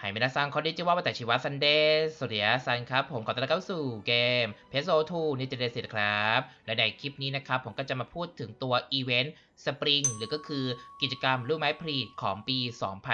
ไฮเมนาซังคอนดิจิวาวัตชิวะซันเดย์สวัสดีซันครับ ผมขอต้อนรับเข้าสู่เกม p s o 2 n i n t e n d o สิครับ และในคลิปนี้นะครับ ผมก็จะมาพูดถึงตัวอีเวนต์สปริงหรือก็คือกิจกรรมลูกไม้ผลิตของปี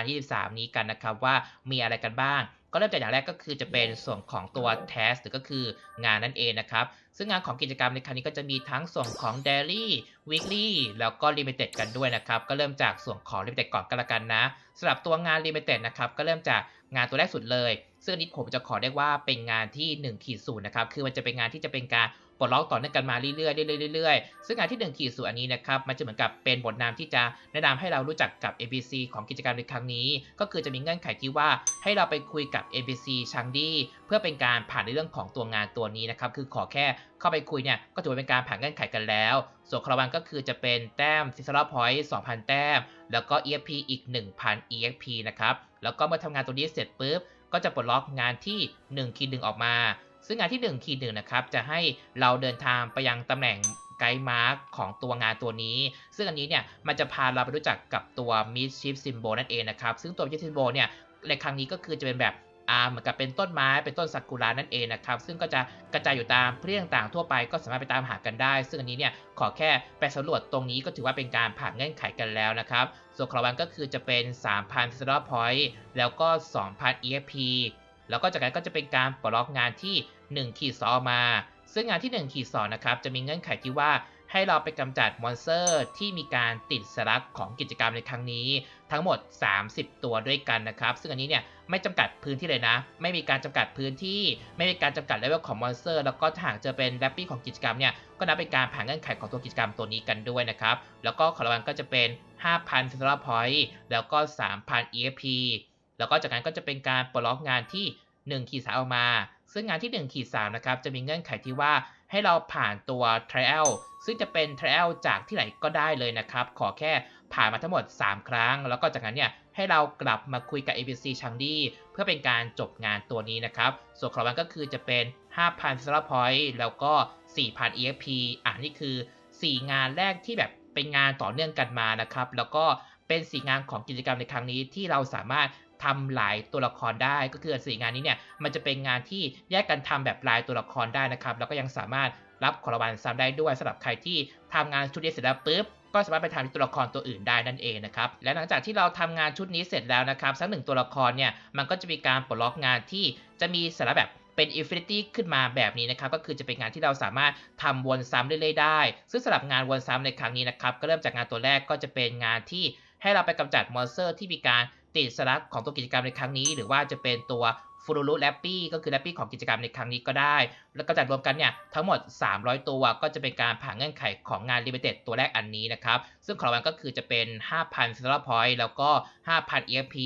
2023 นี้กันนะครับ ว่ามีอะไรกันบ้าง ก็เริ่มจากอย่างแรกก็คือจะเป็นส่วนของตัว task หรือก็คืองานนั่นเองนะครับ ซึ่งงานของกิจกรรมในครั้งนี้ก็จะมีทั้งส่วนของ daily weekly แล้วก็ limited กันด้วยนะครับ ก็เริ่มจากส่วนของ limited ก่อนก็แล้วกันนะสำหรับตัวงาน limited นะครับ ก็เริ่มจากงานตัวแรกสุดเลย ซึ่งอันนี้ผมจะขอเรียกว่าเป็นงานที่1ขีดศูนย์นะครับ คือมันจะเป็นงานที่จะเป็นการ ปลดล็อกต่อเนื่องกันมาเรื่อยๆเรื่อยๆเรื่อยๆซึ่งงานที่1ขีดศูนอันนี้นะครับมันจะเหมือนกับเป็นบทนำที่จะแนะนำให้เรารู้จักกับ ABC ของกิจกรรมในครั้งนี้ ก็คือจะมีเงื่อนไขที่ว่าให้เราไปคุยกับ ABC ชังดี้เพื่อเป็นการผ่านในเรื่องของตัวงานตัวนี้นะครับคือขอแค่เข้าไปคุยเนี่ยก็ถือว่าเป็นการผ่านเงื่อนไขกันแล้ว ส่วนคาราวันก็คือจะเป็นแต้มซิสลาพอยต์2,000 แต้ม แล้วก็ EXP อีก 1,000 EXP นะครับแล้วก็เมื่อทำงานตัวนี้เสร็จปุ๊บก็จะปลดล็อกงานที่1คีดหนึ่งออกมา ซึ่งงานที่1คีดหนึ่งนะครับจะให้เราเดินทางไปยังตำแหน่งไกด์มาร์กของตัวงานตัวนี้ ซึ่งอันนี้เนี่ยมันจะพาเราไปรู้จักกับตัว Mischief Symbol นั่นเองนะครับ ซึ่งตัว Mischief Symbol เนี่ยในครั้งนี้ก็คือจะเป็นแบบอ่าเหมือนกับเป็นต้นไม้เป็นต้นซากุระนั่นเองนะครับ ซึ่งก็จะกระจายอยู่ตามเพื้นที่ต่างๆทั่วไปก็สามารถไปตามหากันได้ ซึ่งอันนี้เนี่ยขอแค่ไปสำรวจตรงนี้ก็ถือว่าเป็นการผ่านเงื่อนไขกันแล้วนะครับ ส่วนคราวันก็คือจะเป็น 3,000 s t a r Point แล้วก็ 2,000 EXP แล้วก็จากนั้นก็จะเป็นการปลดล็อกงานที่ 1ขีด2อมา ซึ่งงานที่1ขีด2นะครับจะมีเงื่อนไขที่ว่าให้เราไปกำจัดมอนสเตอร์ที่มีการติดสลักของกิจกรรมในครั้งนี้ ทั้งหมด 30 ตัวด้วยกันนะครับ ซึ่งอันนี้เนี่ยไม่จำกัดพื้นที่เลยนะ ไม่มีการจำกัดพื้นที่ ไม่มีการจำกัดเลเวลของมอนสเตอร์แล้วก็ถ้าหากจะเป็นแรปปี้ของกิจกรรมเนี่ยก็นับเป็นการผ่านเงื่อนไขของตัวกิจกรรมตัวนี้กันด้วยนะครับ แล้วก็ของรางวัลก็จะเป็น 5,000 s t a r Point แล้วก็ 3,000 EXP แล้วก็จากนั้นก็จะเป็นการปลดล็อกงานที่ 1ขีดสามออกมา ซึ่งงานที่1ขีดสามนะครับจะมีเงื่อนไขที่ว่าให้เราผ่านตัว trial ซึ่งจะเป็น trial จากที่ไหนก็ได้เลยนะครับ ขอแค่ผ่านมาทั้งหมด 3 ครั้ง แล้วก็จากนั้นเนี่ยให้เรากลับมาคุยกับ ABC ชังดี้เพื่อเป็นการจบงานตัวนี้นะครับ ส่วนของรางวัลก็คือจะเป็น 5,000 s t a r Point แล้วก็ 4,000 EXP อ่านี่คือ 4 งานแรกที่แบบเป็นงานต่อเนื่องกันมานะครับ แล้วก็เป็นสีงานของกิจกรรมในครั้งนี้ที่เราสามารถ ทำหลายตัวละครได้ ก็คือสี่งานนี้เนี่ยมันจะเป็นงานที่แยกกันทำแบบลายตัวละครได้นะครับแล้วก็ยังสามารถรับของรางวัลซ้ำได้ด้วยสำหรับใครที่ทำงานชุดนี้เสร็จแล้วปุ๊บก็สามารถไปทำตัวละครตัวอื่นได้นั่นเองนะครับ และหลังจากที่เราทำงานชุดนี้เสร็จแล้วนะครับสักหนึ่งตัวละครเนี่ย มันก็จะมีการปลดล็อกงานที่จะมีสาระแบบเป็น Infinity ขึ้นมาแบบนี้นะครับ ก็คือจะเป็นงานที่เราสามารถทำวนซ้ำเรื่อยๆได้ ซึ่งสำหรับงานวนซ้ำในครั้งนี้นะครับ ก็เริ่มจากงานตัวแรกก็จะเป็นงานที่ให้เราไปกำจัดมอนสเตอร์ที่มีการ ติดสลักของตัวกิจกรรมในครั้งนี้ หรือว่าจะเป็นตัวฟูรุรุแรปปี้ก็คือแรปปี้ของกิจกรรมในครั้งนี้ก็ได้ แล้วก็จัดรวมกันเนี่ยทั้งหมด 300 ตัวก็จะเป็นการผ่านเงื่อนไขของงาน Limited ตัวแรกอันนี้นะครับ ซึ่งของรางวัลก็คือจะเป็น 5,000 s t a r Point แล้วก็ 5,000 EXP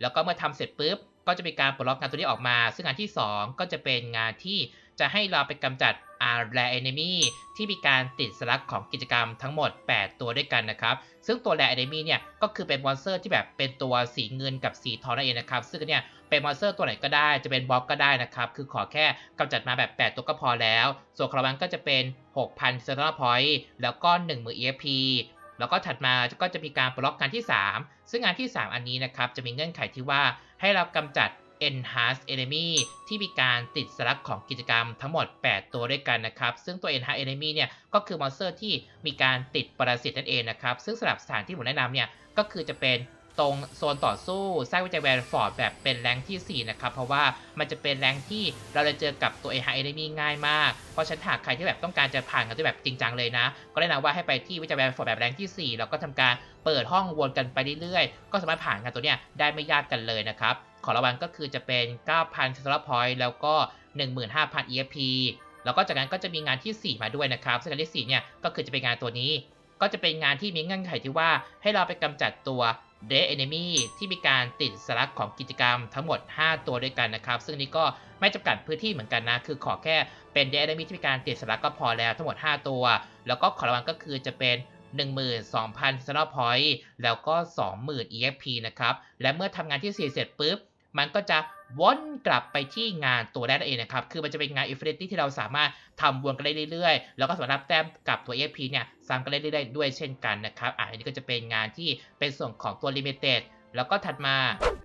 แล้วก็เมื่อทำเสร็จปุ๊บ ก็จะมีการปลดล็อกงานตัวนี้ออกมา ซึ่งงานที่ 2 ก็จะเป็นงานที่จะให้เราไปกำจัด R Rare Enemy ที่มีการติดสลักของกิจกรรมทั้งหมด 8 ตัวด้วยกันนะครับ ซึ่งตัว Rare Enemy เนี่ยก็คือเป็นมอนสเตอร์ที่แบบเป็นตัวสีเงินกับสีทองนั่นเองนะครับ ซึ่งเนี่ยเป็นมอนสเตอร์ตัวไหนก็ได้จะเป็นบล็อกก็ได้นะครับ คือขอแค่กำจัดมาแบบ 8 ตัวก็พอแล้ว ส่วนคาราวันก็จะเป็น 6,000 s t a r Point แล้วก็ 10,000 EXP แล้วก็ถัดมาก็จะมีการปล็อกงานที่ 3 ซึ่งงานที่ 3 อันนี้นะครับจะมีเงื่อนไขที่ว่าให้เรากำจัด Enhance Enemy ที่มีการติดสลักของกิจกรรมทั้งหมด 8 ตัวด้วยกันนะครับ ซึ่งตัว Enhance Enemy เนี่ยก็คือมอนสเตอร์ที่มีการติดปรสิตนั่นเองนะครับ ซึ่งสำหรับสถานที่ผมแนะนำเนี่ยก็คือจะเป็นตรงโซนต่อสู้สร้างวิจัยแวนฟอร์ดแบบเป็นแรงที่ 4 นะครับ เพราะว่ามันจะเป็นแรงที่เราจะเจอกับตัว Enhance Enemy ง่ายมาก เพราะฉะนันหากใครที่แบบต้องการจะผ่านกันด้วยแบบจริงจังเลยนะ ก็แนะนำว่าให้ไปที่วิจัยแวนฟอร์ดแบบแรงที่ 4 แล้วก็ทำการเปิดห้องวนกันไปเรื่อยๆ ก็สามารถผ่านกันตัวเนี้ยได้ไม่ยากกันเลยนะครับ ของรางวัลก็คือจะเป็น 9,000 s t a r Point แล้วก็ 15,000 EXP แล้วก็จากนั้นก็จะมีงานที่ 4 มาด้วยนะครับซึ่งงานที่4เนี่ยก็คือจะเป็นงานตัวนี้ ก็จะเป็นงานที่มีเงื่อนไขที่ว่าให้เราไปกำจัดตัว d e a d Enemy ที่มีการติดสลักของกิจกรรมทั้งหมด 5 ตัวด้วยกันนะครับ ซึ่งนี้ก็ไม่จำกัดพื้นที่เหมือนกันนะ คือขอแค่เป็น d e a d Enemy ที่มีการติดสลักก็พอแล้วทั้งหมด 5 ตัว แล้วก็ขอรางวัลก็คือจะเป็น12,000 s t a r Point แล้วก็ 20,000 EXP นะครับ และเมื่อทำงานที่ 4 เสร็จปุ๊บ มันก็จะวนกลับไปที่งานตัวแรกนั่นเองนะครับ คือมันจะเป็นงาน Infinity ที่เราสามารถทำวนกันได้เรื่อยๆ แล้วก็สามารถรับแต้มกับตัว EXP เนี่ยซ้ำกันได้เรื่อยๆ ด้วยเช่นกันนะครับ อ่าอันนี้ก็จะเป็นงานที่เป็นส่วนของตัว Limited แล้วก็ถัดมา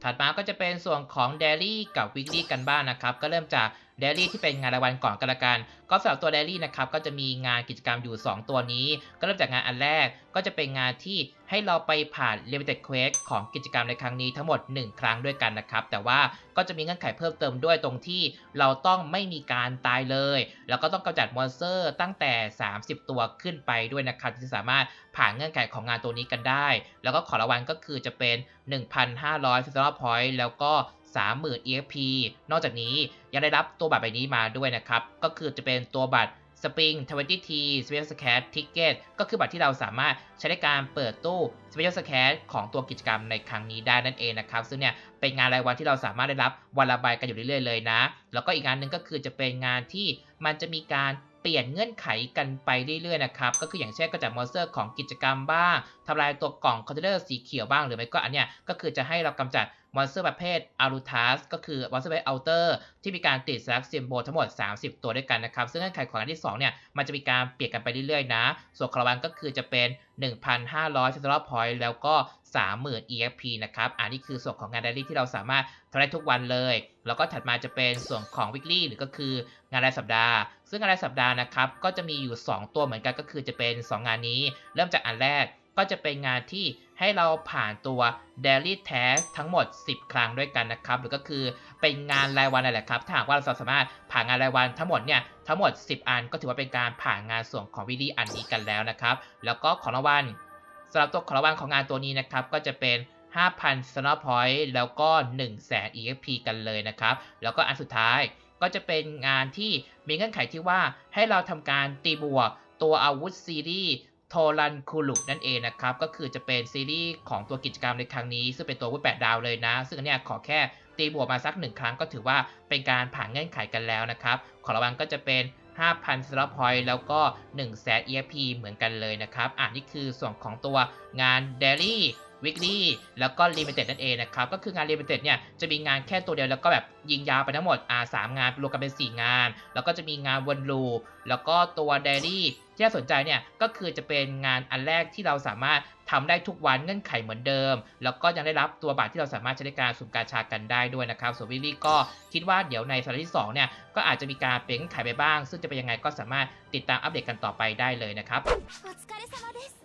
ถัดมาก็จะเป็นส่วนของ Daily กับ Weekly กันบ้างนะครับ ก็เริ่มจาก Daily ที่เป็นงานรายวันก่อนกันละกัน ก็สำหรับตัว Daily นะครับก็จะมีงานกิจกรรมอยู่ 2 ตัวนี้ ก็เริ่มจากงานอันแรกก็จะเป็นงานที่ให้เราไปผ่าน Limited Quest ของกิจกรรมในครั้งนี้ทั้งหมด 1 ครั้งด้วยกันนะครับ แต่ว่าก็จะมีเงื่อนไขเพิ่มเติมด้วยตรงที่เราต้องไม่มีการตายเลย แล้วก็ต้องกำจัดมอนสเตอร์ตั้งแต่ 30 ตัวขึ้นไปด้วยนะครับที่สามารถผ่านเงื่อนไขของงานตัวนี้กันได้ แล้วก็ขอรางวัลก็คือจะเป็น 1,500 f i s t a l Point แล้วก็ 30,000 EXP นอกจากนี้ยังได้รับตัวบัตรใบนี้มาด้วยนะครับ ก็คือจะเป็นตัวบัตร Spring 20T Special Scat Ticket ก็คือบัตรที่เราสามารถใช้ในการเปิดตู้ Special Scat ของตัวกิจกรรมในครั้งนี้ได้นั่นเองนะครับ ซึ่งเนี่ยเป็นงานรายวันที่เราสามารถได้รับวันละใบกันอยู่เรื่อยๆเลยนะ แล้วก็อีกงานหนึ่งก็คือจะเป็นงานที่มันจะมีการเปลี่ยนเงื่อนไขกันไปเรื่อยๆนะครับ ก็คืออย่างเช่นก็จัดมอนสเตอร์ของกิจกรรมบ้าง ทำลายตัวกล่องคอนเทนเนอร์สีเขียวบ้างหรือไม่ก็อันเนี้ยก็คือจะให้เรากำจัดมอนสเตอร์ประเภทอารูทัสก็คือมอนสเตอร์ประเภทอัลเตอร์ที่มีการติดสลักเซียมโบทั้งหมด 30 ตัวด้วยกันนะครับ ซึ่งเงื่อนไขของอันที่ 2 เนี่ยมันจะมีการเปลี่ยนกันไปเรื่อยๆนะ ส่วนคาราวันก็คือจะเป็น 1,500 Central Point แล้วก็ 30,000 EXP นะครับ อันนี้คือส่วนของงาน Daily ที่เราสามารถทำได้ทุกวันเลย แล้วก็ถัดมาจะเป็นส่วนของ Weekly หรือก็คืองานรายสัปดาห์ ซึ่งงานรายสัปดาห์นะครับก็จะมีอยู่ 2 ตัวเหมือนกันก็คือจะเป็น 2 งานนี้ เริ่มจากอันแรก ก็จะเป็นงานที่ให้เราผ่านตัว Daily Task ทั้งหมด 10 ครั้งด้วยกันนะครับ หรือก็คือเป็นงานรายวันนั่นแหละครับ ถ้าหากว่าเราสามารถผ่านงานรายวันทั้งหมดเนี่ยทั้งหมด 10 อันก็ถือว่าเป็นการผ่านงานส่วนของวิดีอันนี้กันแล้วนะครับ แล้วก็ของรางวัลสำหรับตัวของรางวัลของงานตัวนี้นะครับก็จะเป็น5,000 s n o w Point แล้วก็100,000 EXP กันเลยนะครับ แล้วก็อันสุดท้ายก็จะเป็นงานที่มีเงื่อนไขที่ว่าให้เราทำการตีบวกตัวอาวุธซีรีส์ โทรันคูลุกนั่นเองนะครับ ก็คือจะเป็นซีรีส์ของตัวกิจกรรมในครั้งนี้ ซึ่งเป็นตัววุ้ยแปดดาวเลยนะ ซึ่งอันเนี้ยขอแค่ตีบวกมาสักหนึ่งครั้งก็ถือว่าเป็นการผ่านเงื่อนไขกันแล้วนะครับ ของรางวัลก็จะเป็น 5,000 s l o t point แล้วก็100,000 EFP เหมือนกันเลยนะครับอ่านี่คือส่วนของตัวงาน Daily Weekly แล้วก็ Limited นั่นเองนะครับ ก็คืองาน Limited เนี่ยจะมีงานแค่ตัวเดียวแล้วก็แบบยิงยาวไปทั้งหมดอ่าสามงานรวมกันเป็น 4 งาน แล้วก็จะมีงานวนลูปแล้วก็ตัว Daily ที่น่าสนใจเนี่ยก็คือจะเป็นงานอันแรกที่เราสามารถ ทำได้ทุกวันเงื่อนไขเหมือนเดิม แล้วก็ยังได้รับตัวบัตรที่เราสามารถใช้ในการสุ่มการชากันได้ด้วยนะครับส่วนวิลลี่ก็คิดว่าเดี๋ยวในสัปดาห์ที่2เนี่ยก็อาจจะมีการเปลี่ยนไขไปบ้าง ซึ่งจะเป็นยังไงก็สามารถติดตามอัปเดตกันต่อไปได้เลยนะครับ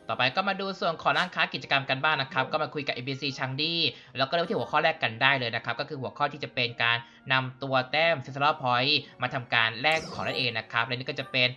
ต่อไปก็มาดูส่วนของร้านค้ากิจกรรมกันบ้างนะครับ ก็มาคุยกับ ABC ชังดีแล้วก็เริ่มที่หัวข้อแรกกันได้เลยนะครับ ก็คือหัวข้อที่จะเป็นการนำตัวแต้มเซนซอร์พอยต์มาทำการแลกของนั่นเองนะครับและนี่ก็จะเป็น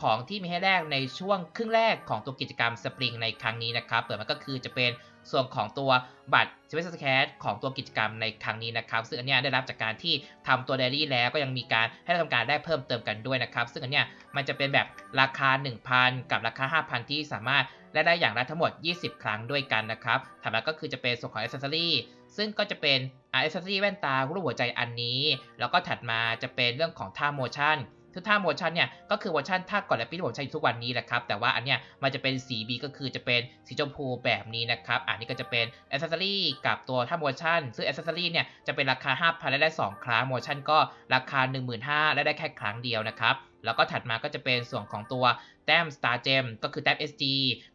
ของที่มีให้แลกในช่วงครึ่งแรกของตัวกิจกรรมสปริงในครั้งนี้นะครับเปิดมาก็คือจะเป็นส่วนของตัวบัตร s ิ e สแค t ของตัวกิจกรรมในครั้งนี้นะครับซึ่งอันเนี้ยได้รับจากการที่ทำตัวเดลี่แล้วก็ยังมีการให้เราทำการได้เพิ่มเติมกันด้วยนะครับ ซึ่งอันเนี้ยมันจะเป็นแบบราคา 1,000 กับราคา 5,000 ที่สามารถได้ได้อย่างละทั้งหมด 20 ครั้งด้วยกันนะครับถัดมาก็คือจะเป็นส่วนของ accessory ซึ่งก็จะเป็นอ่า accessory แว่นตารูปหัวใจอันนี้ แล้วก็ถัดมาจะเป็นเรื่องของท่า motion คือท่าโมชั่นเนี่ยก็คือเวอร์ชันท่าก่อนและปีที่ผมใช้ทุกวันนี้แหละครับ แต่ว่าอันเนี้ยมันจะเป็นสี B ก็คือจะเป็นสีชมพูแบบนี้นะครับ อันนี้ก็จะเป็นอ c เซ s ซอรี่กับตัวท่าโมชั่นซึ่งอ c เซ s ซอรี่เนี่ยจะเป็นราคา 5,000และได้ 2 ครั้งโมชั่นก็ราคา 15,000และได้แค่ครั้งเดียวนะครับแล้วก็ถัดมาก็จะเป็นส่วนของตัวแต้ม Star Gem ก็คือแต้ม SG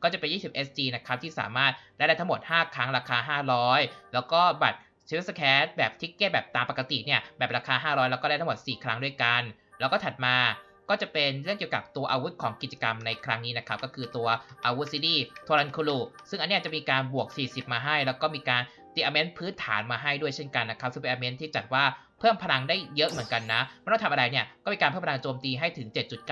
ก็จะเป็น 20 SG นะครับที่สามารถได้ได้ทั้งหมด 5 ครั้งราคา 500 แล้วก็บัตร ชิลสแคทแบบทิกเก็ตแบบตามปกติเนี่ยแบบราคา 500 แล้วก็ได้ทั้งหมด 4 ครั้งด้วยกัน แล้วก็ถัดมาก็จะเป็นเรื่องเกี่ยวกับตัวอาวุธของกิจกรรมในครั้งนี้นะครับ ก็คือตัวอาวุธซีรีส์โทรันคูลูซึ่งอันนี้จะมีการบวก 40 มาให้ แล้วก็มีการตีอเมนพื้นฐานมาให้ด้วยเช่นกันนะครับซึ่งเป็นอเมนที่จัดว่าเพิ่มพลังได้เยอะเหมือนกันนะไม่ต้องทำอะไรเนี่ยก็มีการเพิ่มพลังโจมตีให้ถึง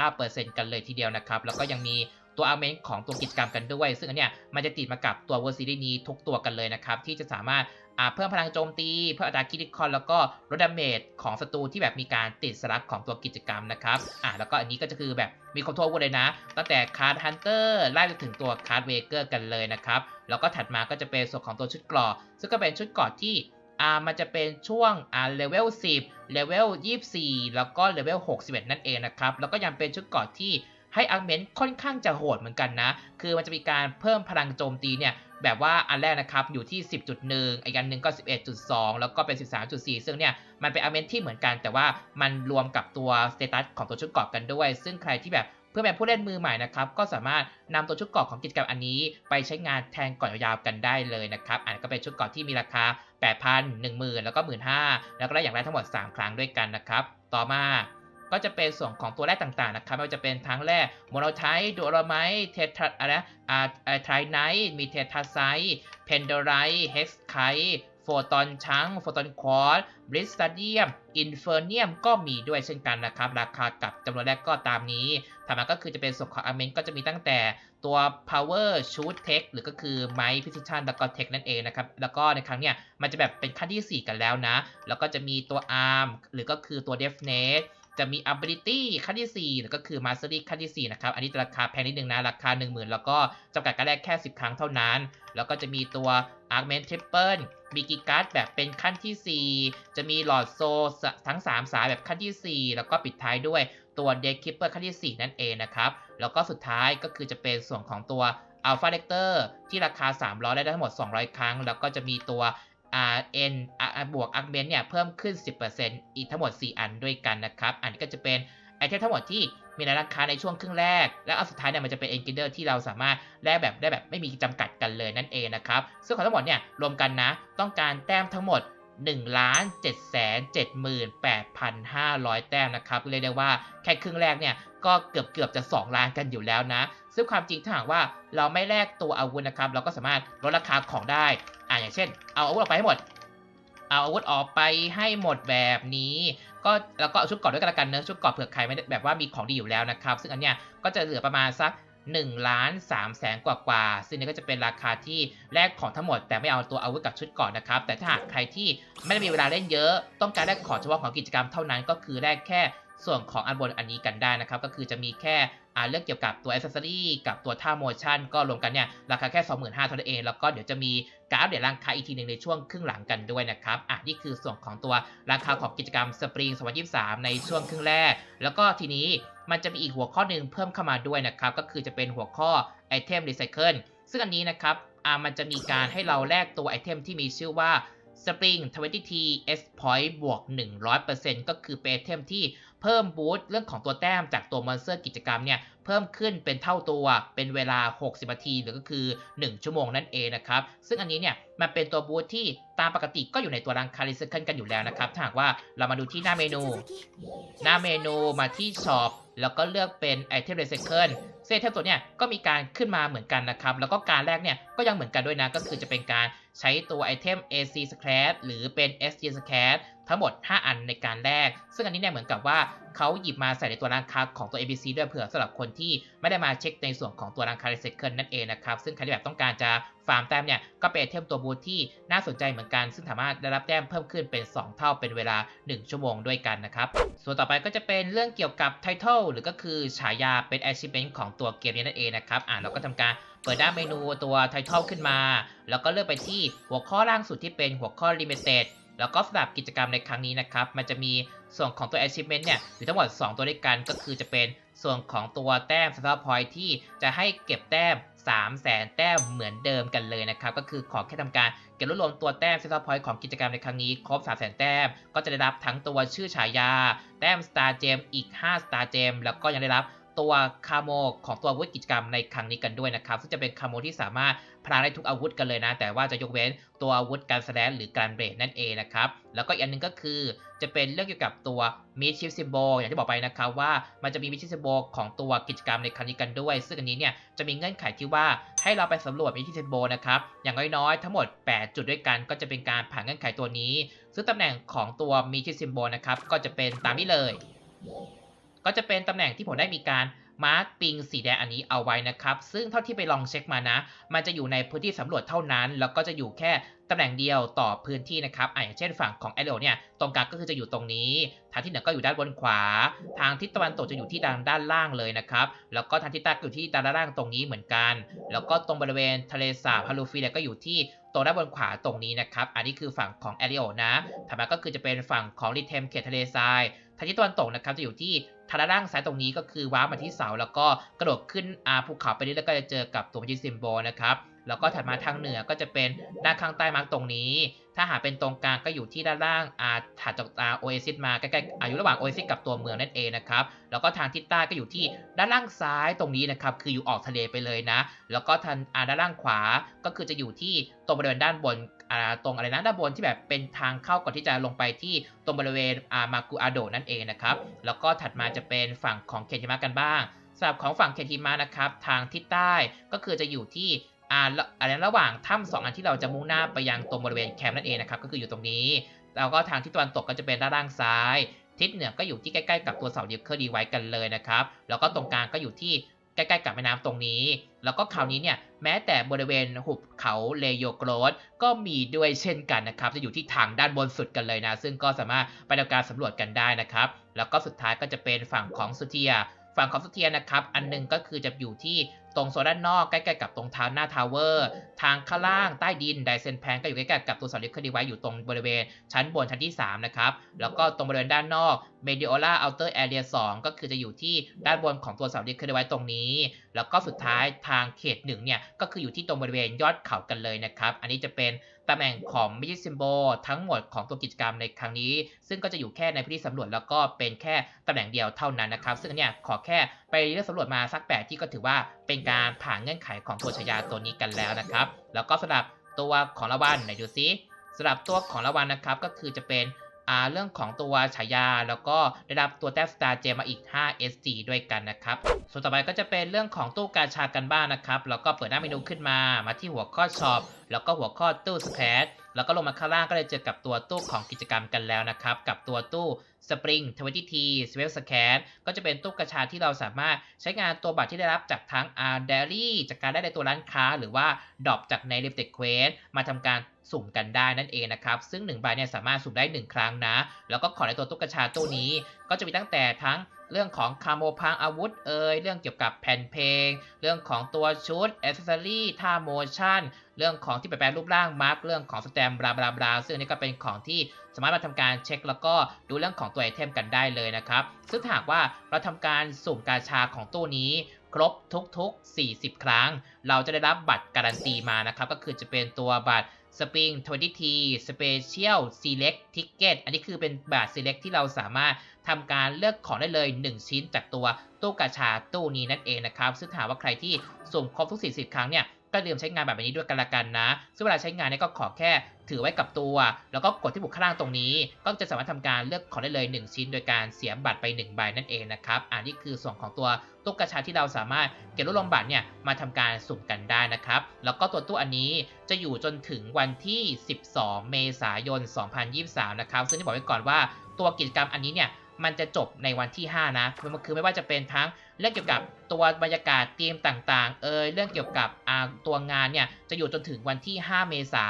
7.9%กันเลยทีเดียวนะครับแล้วก็ยังมีตัวอาเมนของตัวกิจกรรมกันด้วย ซึ่งอันเนี้ยมันจะติดมากับตัวเวอร์ซีรีส์นี้ทุกตัวกันเลยนะครับ ที่จะสามารถอ่า เพิ่มพลังโจมตี เพิ่มอัตราคิดิคอนแล้วก็ลดดาเมจของศัตรูที่แบบมีการติดสลักของตัวกิจกรรมนะครับอ่าแล้วก็อันนี้ก็จะคือแบบมีครบทั่วอาวุธเลยนะ ตั้งแต่คาร์ดฮันเตอร์ไล่ไปถึงตัวคาร์ดเวเกอร์กันเลยนะครับ แล้วก็ถัดมาก็จะเป็นส่วนของตัวชุดเกรอซึ่งก็เป็นชุดเกรอที่อ่ามันจะเป็นช่วงอ่าเลเวล10เลเวล24 แล้วก็เลเวล61 นั่นเองนะครับ แล้วก็ยังเป็นชุดเกรอที่ ให้อาร์เมนต์ค่อนข้างจะโหดเหมือนกันนะ คือมันจะมีการเพิ่มพลังโจมตีเนี่ยแบบว่าอันแรกนะครับอยู่ที่ 10.1 อีกอันหนึ่งก็ 11.2 แล้วก็เป็น 13.4 ซึ่งเนี่ยมันเป็นอาร์เมนต์ที่เหมือนกันแต่ว่ามันรวมกับตัวสเตตัสของตัวชุดเกราะกันด้วย ซึ่งใครที่แบบเพื่อเป็นผู้เล่นมือใหม่นะครับก็สามารถนำตัวชุดเกราะของกิจกรรมอันนี้ ไปใช้งานแทนก่อนยาวๆกันได้เลยนะครับอันนก็เป็นชุดเกราะที่มีราคา 8,000 10,000 แล้วก็ 15,000 แล้วก็ได้อย่างไรทั้งหมด 3 ครั้งด้วยกันนะครับต่อมา ก็จะเป็นส่วนของตัวแรกต่างๆนะครับไม่ว่าจะเป็นทั้งแร่โมโนไทต์ดูโรไมต์เททราอะไรนะอ่าไทรไนท์มีเททราไซต์เพนโดไรท์เฮกซ์ไคโฟตอนชังโฟตอนควอร์บริสตาเดียม อินเฟอร์เนียมก็มีด้วยเช่นกันนะครับ ราคากับจำนวนแรกก็ตามนี้ถัดมาก็คือจะเป็นส่วนของอาร์เมนก็จะมีตั้งแต่ตัว power shoot tech หรือก็คือไม้ precision แล้วก็ tech นั่นเองนะครับ แล้วก็ในครั้งเนี้ยมันจะแบบเป็นขั้นที่ 4 กันแล้วนะ แล้วก็จะมีตัว arm หรือก็คือตัว deafness จะมี ability ขั้นที่4หรือก็คือ mastery ขั้นที่ 4 นะครับ อันนี้ราคาแพงนิดนึงนะ ราคา 10,000 แล้วก็จำกัดการแรกแค่ 10 ครั้งเท่านั้น แล้วก็จะมีตัว augment triple มีกิการ์ดแบบเป็นขั้นที่ 4 จะมีหลอดโซทั้ง 3 สายแบบขั้นที่ 4 แล้วก็ปิดท้ายด้วยตัว dead keeper ขั้นที่ 4 นั่นเองนะครับ แล้วก็สุดท้ายก็คือจะเป็นส่วนของตัว alpha lector ที่ราคา 300 ได้ทั้งหมด 200 ครั้ง แล้วก็จะมีตัว R N บวก augment เนี่ยเพิ่มขึ้น 10%อีกทั้งหมด 4 อันด้วยกันนะครับ อันนี้ก็จะเป็นไอเทมทั้งหมดที่มีในราคาในช่วงครึ่งแรก และอันสุดท้ายเนี่ยมันจะเป็น engineer ที่เราสามารถแลกแบบได้แบบไม่มีจำกัดกันเลยนั่นเองนะครับ ซึ่งของทั้งหมดเนี่ยรวมกันนะ ต้องการแต้มทั้งหมด1 7 7 8 5 0 0 แต้มนะครับเรียกได้ว่าแค่ครึ่งแรกเนี่ยก็เกือบเกือบจะ 2 ล้านกันอยู่แล้วนะ ซึ่งความจริงถ้าหากว่าเราไม่แลกตัวอาวุธนะครับ เราก็สามารถลดราคาของได้ อ่าอย่างเช่น เอาอาวุธออกไปให้หมด เอาอาวุธออกไปให้หมดแบบนี้ ก็แล้วก็ชุดเกราะด้วยกันละกันเนอะชุดเกราะเผื่อใครไม่ได้แบบว่ามีของดีอยู่แล้วนะครับ ซึ่งอันเนี้ยก็จะเหลือประมาณสัก1ล้าน3แสนกว่ากว่าซึ่งนี่ก็จะเป็นราคาที่แลกของทั้งหมด แต่ไม่เอาตัวอาวุธกับชุดเกราะนะครับ แต่ถ้าหากใครที่ไม่ได้มีเวลาเล่นเยอะ ต้องการแลกของเฉพาะของกิจกรรมเท่านั้น ก็คือแลกแค่ส่วนของอันบนอันนี้กันได้นะครับ ก็คือจะมีแค่ เรื่องเกี่ยวกับตัวอ c เซ s ซอรีกับตัวท่าโมชั่นก็รวมกันเนี่ยราคาแค่ 25,000เท่านั้นเอง แล้วก็เดี๋ยวจะมีการอัปเดตราคาอีกทีหนึ่งในช่วงครึ่งหลังกันด้วยนะครับอะนี่คือส่วนของตัวราคาของกิจกรรมสปริง2023 ในช่วงครึ่งแรก แล้วก็ทีนี้มันจะมีอีกหัวข้อหนึ่งเพิ่มเข้ามาด้วยนะครับ ก็คือจะเป็นหัวข้อไอเทมรีไซเคิลซึ่งอันนี้นะครับอ่ามันจะมีการให้เราแลกตัวไอเทมที่มีชื่อว่า Spring 20T S Point บวก 100%ก็คือเป็นไอเทมที่เพิ่มบูสต์เรื่องของตัวแต้มจากตัวมอนสเตอร์กิจกรรมเนี่ย เพิ่มขึ้นเป็นเท่าตัวเป็นเวลา 60 นาที หรือก็คือ 1 ชั่วโมงนั่นเองนะครับ ซึ่งอันนี้เนี่ย มันเป็นตัวบูสต์ที่ตามปกติก็อยู่ในตัวรังคาริสเคิลกันอยู่แล้วนะครับ ถ้าหากว่าเรามาดูที่หน้าเมนู หน้าเมนูมาที่ช็อป แล้วก็เลือกเป็นไอเทมรีไซเคิลเซตเทมตัวเนี้ยก็มีการขึ้นมาเหมือนกันนะครับ แล้วก็การแรกเนี่ยก็ยังเหมือนกันด้วยนะ ก็คือจะเป็นการใช้ตัวไอเทม AC Scratch หรือเป็น SG Scratch ทั้งหมด 5 อันในการแรก ซึ่งอันนี้เนี่ยเหมือนกับว่าเขาหยิบมาใส่ในตัวร้านค้าของตัว ABC ด้วยเผื่อสำหรับคนที่ไม่ได้มาเช็คในส่วนของตัวร้านค้า Recycle นั่นเองนะครับ ซึ่งใครที่แบบต้องการจะฟาร์มแต้มเนี่ยก็เป็นไอเทมตัวบูทที่น่าสนใจเหมือนกัน ซึ่งสามารถได้รับแต้มเพิ่มขึ้นเป็น 2 เท่าเป็นเวลา 1 ชั่วโมงด้วยกันนะครับ ส่วนต่อไปก็จะเป็นเรื่องเกี่ยวกับ Title หรือก็คือฉายาเป็น Achievement ของตัวเกมนี้นั่นเองนะครับอ่าเราก็ทำการเปิดหน้าเมนูตัว Title ขึ้นมา แล้วก็เลือกไปที่หัวข้อล่างสุดที่เป็นหัวข้อ Limited แล้วก็สำหรับกิจกรรมในครั้งนี้นะครับ มันจะมี ส่วนของตัว achievement เนี่ยอยู่ทั้งหมด 2 ตัวด้วยกันก็คือจะเป็นส่วนของตัวแต้ม star point ที่จะให้เก็บแต้ม 3 0 0แสนแต้มเหมือนเดิมกันเลยนะครับ ก็คือขอแค่ทำการเก็บรวบรวมตัวแต้ม star point ของกิจกรรมในครั้งนี้ ครบ 3 0 0แสนแต้ม ก็จะได้รับทั้งตัวชื่อฉายา แต้ม star gem อีก 5 star gem แล้วก็ยังได้รับตัวคาโมของตัวอาวุธกิจกรรมในครั้งนี้กันด้วยนะครับ ซึ่งจะเป็นคาโมที่สามารถพลางได้ทุกอาวุธกันเลยนะ แต่ว่าจะยกเว้นตัวอาวุธการแสดงหรือการเบรดนั่นเองนะครับ แล้วก็อีกอันนึงก็คือ จะเป็นเรื่องเกี่ยวกับตัวมิชิฟซิมโบอย่างที่บอกไปนะครับว่ามันจะมีมิชิฟซิมโบของตัวกิจกรรมในครั้งนี้กันด้วย ซึ่งอันนี้เนี่ยจะมีเงื่อนไขที่ว่าให้เราไปสำรวจมิชิฟซิมโบนะครับอย่างน้อยๆ ทั้งหมด 8 จุดด้วยกันก็จะเป็นการผ่านเงื่อนไขตัวนี้ ซึ่งตำแหน่งของตัวมิชิฟซิมโบนะครับก็จะเป็นตามนี้เลย ก็จะเป็นตำแหน่งที่ผมได้มีการ มาร์กปิงสีแดงอันนี้เอาไว้นะครับ ซึ่งเท่าที่ไปลองเช็คมานะ มันจะอยู่ในพื้นที่สำรวจเท่านั้น แล้วก็จะอยู่แค่ตำแหน่งเดียวต่อพื้นที่นะครับอะอย่างเช่นฝั่งของแอโรเนี่ยตรงกลางก็คือจะอยู่ตรงนี้ ทางที่เหนือก็อยู่ด้านบนขวา ทางทิศตะวันตกจะอยู่ที่ด้านด้านล่างเลยนะครับแล้วก็ทางทิศใต้ก็อยู่ที่ด้านล่างตรงนี้เหมือนกัน แล้วก็ตรงบริเวณทะเลสาบฮารูฟีเนี่ยก็อยู่ที่ตรงด้านบนขวาตรงนี้นะครับ อันนี้คือฝั่งของแอริโอนะถัดมาก็คือจะเป็นฝั่งของริเทมเขตทะเลทราย ทางทิศตะวันตกนะครับจะอยู่ที่ทางด้านซ้ายตรงนี้ก็คือว้ามาที่เสาแล้วก็กระโดดขึ้นอาภูเขาไปเรื่อยๆแล้วก็จะเจอกับตัวพิจิซิมโบนะครับ แล้วก็ถัดมาทางเหนือก็จะเป็นด้านข้างใต้มาร์กตรงนี้ ถ้าหากเป็นตรงกลางก็อยู่ที่ด้านล่างอาถัดจากอาโอเอซิสมาใกล้ๆอายู่ระหว่างโอเอซิสกับตัวเมืองนั่นเองนะครับ แล้วก็ทางทิศใต้ก็อยู่ที่ด้านล่างซ้ายตรงนี้นะครับ คืออยู่ออกทะเลไปเลยนะ แล้วก็ทางอาด้านล่างขวาก็คือจะอยู่ที่ตรงบริเวณด้านบนอาตรงอะไรนะด้านบนที่แบบเป็นทางเข้าก่อนที่จะลงไปที่ตรงบริเวณอามากุอาโดนั่นเองนะครับ แล้วก็ถัดมาจะเป็นฝั่งของเคนทิมะกันบ้างสำหรับของฝั่งเคนทิมะนะครับ ทางทิศใต้ก็คือจะอยู่ที่ อ่าละอะไรระหว่างถ้ำสองอันที่เราจะมุ่งหน้าไปยังตรงบริเวณแคมป์นั่นเองนะครับก็คืออยู่ตรงนี้แล้วก็ทางทิศตะวันตกก็จะเป็นด้านล่างซ้าย ทิศเหนือก็อยู่ที่ใกล้ๆกับตัวเสาดิวเคอร์ดีไว้กันเลยนะครับแล้วก็ตรงกลางก็อยู่ที่ใกล้ๆกับแม่น้ำตรงนี้ แล้วก็คราวนี้เนี่ยแม้แต่บริเวณหุบเขาเลโยโกรสก็มีด้วยเช่นกันนะครับ จะอยู่ที่ทางด้านบนสุดกันเลยนะ ซึ่งก็สามารถไปทำการสำรวจกันได้นะครับ แล้วก็สุดท้ายก็จะเป็นฝั่งของสุเทีย ฝั่งของสเทียนะครับ อันหนึงก็คือจะอยู่ที่ตรงโซนด้านนอกใกล้ๆกับตรงทาวหน้าทาวเวอร์ ทางข้างล่างใต้ดินไดเซนแพนก็อยู่ใกล้ๆกับตัวสอลิฟเคอร์ดีไว้อยู่ตรงบริเวณ ชั้นบนชั้นที่ 3 นะครับ แล้วก็ตรงบริเวณด้านนอก Mediola Outer Area 2ก็คือจะอยู่ที่ด้านบนของตัวสอลิฟเคอร์ดีไว้ตรงนี้ แล้วก็สุดท้ายทางเขตหนึ่งเนี่ยก็คืออยู่ที่ตรงบริเวณยอดเขากันเลยนะครับ อันนี้จะเป็น ตำแหน่งของมิจิซิมโบทั้งหมดของตัวกิจกรรมในครั้งนี้ ซึ่งก็จะอยู่แค่ในพื้นที่สำรวจแล้วก็เป็นแค่ตำแหน่งเดียวเท่านั้นนะครับ ซึ่งเนี่ยขอแค่ไปเลือกสำรวจมาสักแปดที่ก็ถือว่าเป็นการผ่านเงื่อนไขของตัวชายาตัวนี้กันแล้วนะครับ แล้วก็สำหรับตัวของรางวัลไหนดูซิสำหรับตัวของรางวัลนะครับก็คือจะเป็น เรื่องของตัวฉายา แล้วก็ได้รับตัวแต้มสตาร์เจมาอีก 5 SG ด้วยกันนะครับ ส่วนต่อไปก็จะเป็นเรื่องของตู้กาชากันบ้างนะครับ แล้วก็เปิดหน้าเมนูขึ้นมา มาที่หัวข้อช็อป แล้วก็หัวข้อตู้สแครแล้วก็ลงมาข้างล่างก็เลยเจอกับตัวตู้ของกิจกรรมกันแล้วนะครับ กับตัวตู้ Spring 20T s w e l l Scan ก็จะเป็นตู้กระชาที่เราสามารถใช้งานตัวบัตรที่ได้รับจากทั้ง R d a i l y จากการได้ในตัวร้านค้า หรือว่าดรอปจากใน l i m i t e d Quest มาทำการสุ่มกันได้นั่นเองนะครับ ซึ่ง1ใบเนี่ยสามารถสุ่มได้ 1 ครั้งนะ แล้วก็ของในตัวตู้กระชาตู้นี้ ก็จะมีตั้งแต่ทั้งเรื่องของคาโมพังอาวุธเอ่ยเรื่องเกี่ยวกับแผ่นเพลง เรื่องของตัวชุดอ c เซอรี่ท่าโมชั่น เรื่องของที่แปลรูปร่างมาร์กเรื่องของสแตมบลาบลาบลาซึ่งนนี้ก็เป็นของที่ สามารถมาทำการเช็คแล้วก็ดูเรื่องของตัวไอเทมกันได้เลยนะครับ ซึ่งหากว่าเราทำการสุ่มกาชาของตู้นี้ครบทุกๆ 40 ครั้ง เราจะได้รับบัตรการันตีมานะครับ ก็คือจะเป็นตัวบัตร Spring 20T Special Select Ticket อันนี้คือเป็นบัตร Select ที่เราสามารถทำการเลือกของได้เลย 1 ชิ้นจากตัวตู้กาชาตู้นี้นั่นเองนะครับ ซึ่งถามว่าใครที่สุ่มครบทุก 40 ครั้งเนี่ย ก็ลืมใช้งานแบบนี้ด้วยกันละกันนะ ซึ่งเวลาใช้งานเนี่ยก็ขอแค่ถือไว้กับตัว แล้วก็กดที่ปุ่มข้างล่างตรงนี้ ก็จะสามารถทำการเลือกของได้เลย 1 ชิ้น โดยการเสียบัตรไป1ใบนั่นเองนะครับ อันนี้คือส่วนของตัวตู้กระชาที่เราสามารถเก็บรวบรวมบัตรเนี่ยมาทำการสุ่มกันได้นะครับ แล้วก็ตัวตู้อันนี้จะอยู่จนถึงวันที่ 12 เมษายน 2023 นะครับ ซึ่งที่บอกไว้ก่อนว่าตัวกิจกรรมอันนี้เนี่ย มันจะจบในวันที่ 5 นะมันคือไม่ว่าจะเป็นทั้งเรื่องเกี่ยวกับตัวบรรยากาศธีมต่างๆ เอยเรื่องเกี่ยวกับอ่าตัวงานเนี่ยจะอยู่จนถึงวันที่ 5 เมษา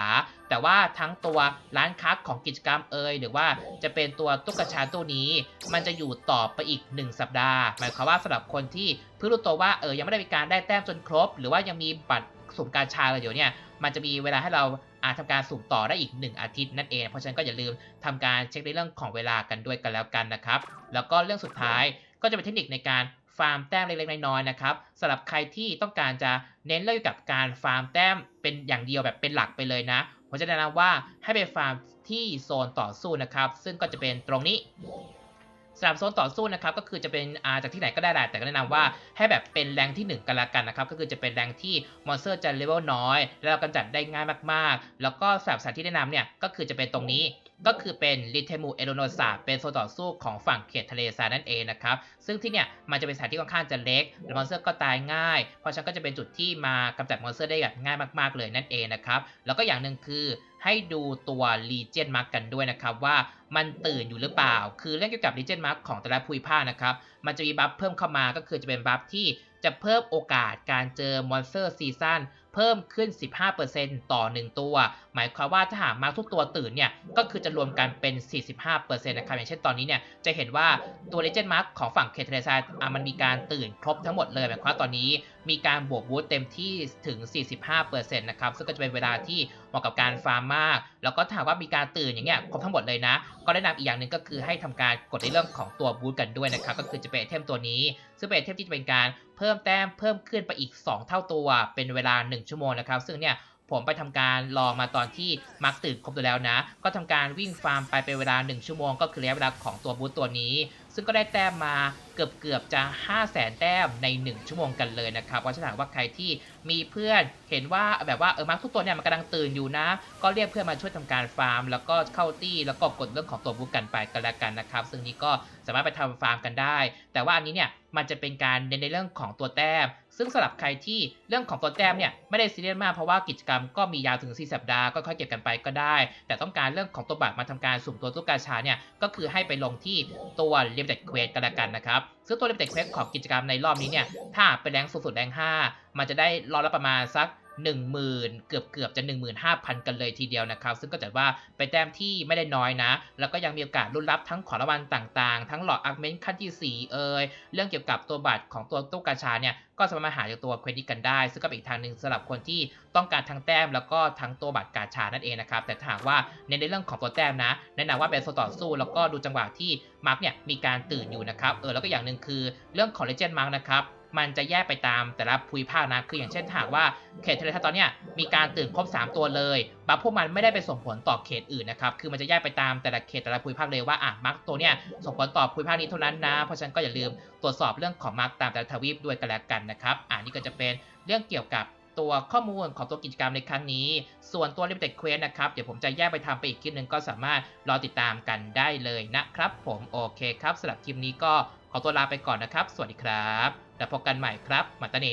แต่ว่าทั้งตัวร้านค้าของกิจกรรมเอยหรือว่าจะเป็นตัวตุ๊กชาตู้นี้ มันจะอยู่ต่อไปอีก 1 สัปดาห์ หมายความว่าสำหรับคนที่เพิ่งรู้ตัวว่าเออยังไม่ได้มีการได้แต้มจนครบ หรือว่ายังมีบัตรสุ่มการชาเลยเดี๋ยวเนี่ย มันจะมีเวลาให้เราอาจทำการสุ่มต่อได้อีก 1 อาทิตย์นั่นเอง เพราะฉะนั้นก็อย่าลืมทำการเช็คในเรื่องของเวลากันด้วยกันแล้วกันนะครับ แล้วก็เรื่องสุดท้ายก็จะเป็นเทคนิคในการฟาร์มแต้มเล็กๆน้อยๆนะครับสำหรับใครที่ต้องการจะเน้นเรื่องกับการฟาร์มแต้มเป็นอย่างเดียวแบบเป็นหลักไปเลยนะผมจะแนะนำว่าให้ไปฟาร์มที่โซนต่อสู้นะครับ ซึ่งก็จะเป็นตรงนี้ สำหรับโซนต่อสู้นะครับก็คือจะเป็นอาจากที่ไหนก็ได้แหละแต่ก็แนะนำว่าให้แบบเป็นแรงที่ 1กันละกันนะครับก็คือจะเป็นแรงที่มอนสเตอร์จะเลเวลน้อย แล้วเรากำจัดได้ง่ายมากๆ แล้วก็สำหรับสถานที่แนะนำเนี่ยก็คือจะเป็นตรงนี้ ก็คือเป็นลิเทมูเอโรโนซาเป็นโซนต่อสู้ของฝั่งเขตทะเลทรายนั่นเองนะครับ ซึ่งที่เนี่ยมันจะเป็นสถานที่ค่อนข้างจะเล็กและมอนสเตอร์ก็ตายง่าย เพราะฉะนั้นก็จะเป็นจุดที่มากำจัดมอนสเตอร์ได้แบบง่ายมากๆเลยนั่นเองนะครับ แล้วก็อย่างหนึ่งคือให้ดูตัว Legion Mark กันด้วยนะครับว่ามันตื่นอยู่หรือเปล่า คือเรื่องเกี่ยวกับ Legion Mark ของแต่ละภูมิภาคนะครับ มันจะมีบัฟเพิ่มเข้ามาก็คือจะเป็นบัฟที่จะเพิ่มโอกาสการเจอมอนสเตอร์ซีซั่น เพิ่มขึ้น 15%ต่อ 1 ตัว หมายความว่าถ้าหากมาทุกตัวตื่นเนี่ย ก็คือจะรวมกันเป็น 45%นะครับอย่างเช่นตอนนี้เนี่ย จะเห็นว่าตัว Legend Mark ของฝั่งเคทเรซาอะมันมีการตื่นครบทั้งหมดเลยหมายความว่าตอนนี้ มีการบวกบูทเต็มที่ถึง 45%นะครับ ซึ่งก็จะเป็นเวลาที่เหมาะกับการฟาร์มมาก แล้วก็ถ้าหากว่ามีการตื่นอย่างเงี้ยครบทั้งหมดเลยนะ ก็แนะนำอีกอย่างหนึ่งก็คือให้ทำการกดในเรื่องของตัวบูทกันด้วยนะครับ ก็คือจะเป็นไอเทมตัวนี้ ซึ่งเป็นไอเทมที่จะเป็นการเพิ่มแต้มเพิ่มขึ้นไปอีก 2 เท่าตัว เป็นเวลา 1 ชั่วโมงนะครับ ซึ่งเนี่ยผมไปทำการลองมาตอนที่มาร์คตื่นครบตัวแล้วนะ ก็ทำการวิ่งฟาร์มไปเป็นเวลา 1 ชั่วโมง ก็คือระยะเวลาของตัวบูตตัวนี้ ซึ่งก็ได้แต้มมาเกือบเกือบๆจะ 5 0 0แสนแต้มใน 1 ชั่วโมงกันเลยนะครับว่าฉะนั้นว่าใครที่มีเพื่อนเห็นว่าแบบว่าเออมาร์คทุกตัวเนี่ยมันกำลังตื่นอยู่นะ ก็เรียกเพื่อนมาช่วยทำการฟาร์ม แล้วก็เข้าตี้แล้วก็กดเรื่องของตัวบุกกันไปกันแล้วกันนะครับ ซึ่งนี้ก็สามารถไปทำฟาร์มกันได้ แต่ว่าอันนี้เนี่ย มันจะเป็นการเน้นในเรื่องของตัวแต้ม ซึ่งสำหรับใครที่เรื่องของตัวแต้มเนี่ยไม่ได้ซีเรียสมากเพราะว่ากิจกรรมก็มียาวถึง 4 สัปดาห์ก็ค่อยเก็บกันไปก็ได้ แต่ต้องการเรื่องของตัวบัตรมาทำการสุ่มตัวตุ๊กตาชาเนี่ยก็คือให้ไปลงที่ตัวเลียมเด็กเควสกันละกันนะครับซึ่งตัวเลียมเด็กเควสของกิจกรรมในรอบนี้เนี่ยถ้าเป็นแรงสูงสุดแรง 5 มันจะได้รอบละประมาณสัก 10,000 เกือบเกือบจะ 15,000 กันเลยทีเดียวนะครับ ซึ่งก็จัดว่าเป็นแต้มที่ไม่ได้น้อยนะ แล้วก็ยังมีโอกาสลุ้นรับทั้งของรางวัลต่างๆ ทั้งหลอดอาร์เมนต์ขั้นที่ 4 เอ่ยเรื่องเกี่ยวกับตัวบัตรของตัวตู้กาชาเนี่ยก็สามารถมาหาจากตัวเควนี้กันได้ ซึ่งก็เป็นอีกทางหนึ่งสำหรับคนที่ต้องการทั้งแต้มแล้วก็ทั้งตัวบัตรกาชานั่นเองนะครับแต่ถ้าหากว่าในในเรื่องของตัวแต้มนะแนะนำว่าเป็นโซต่อสู้ แล้วก็ดูจังหวะที่มาร์กเนี่ยมีการตื่นอยู่นะครับเออแล้วก็อย่างหนึ่งคือเรื่องของเลเจนด์มาร์กนะครับ มันจะแยกไปตามแต่ละภูมิภาคนะ คืออย่างเช่นถ้าหากว่าเขตทะเลทัตตอนเนี้ยมีการตื่นครบ 3 ตัวเลยบัฟพวกมันไม่ได้ไปส่งผลต่อเขตอื่นนะครับ คือมันจะแยกไปตามแต่ละเขตแต่ละภูมิภาคเลยว่าอะมาร์กตัวเนี้ยส่งผลต่อภูมิภาคนี้เท่านั้นนะ เพราะฉะนั้นก็อย่าลืมตรวจสอบเรื่องของมาร์กตามแต่ละทวีปด้วยกันแล้วกันนะครับอ่านี่ก็จะเป็นเรื่องเกี่ยวกับตัวข้อมูลของตัวกิจกรรมในครั้งนี้ ส่วนตัว Limited Quest นะครับ เดี๋ยวผมจะแยกไปทำไปอีกคลิปหนึ่งก็สามารถรอติดตามกันได้เลยนะครับ ผมโอเคครับสำหรับคลิปนี้ก็ขอตัวลาไปก่อนนะครับ สวัสดีครับ แล้วพบกันใหม่ครับมาตาเน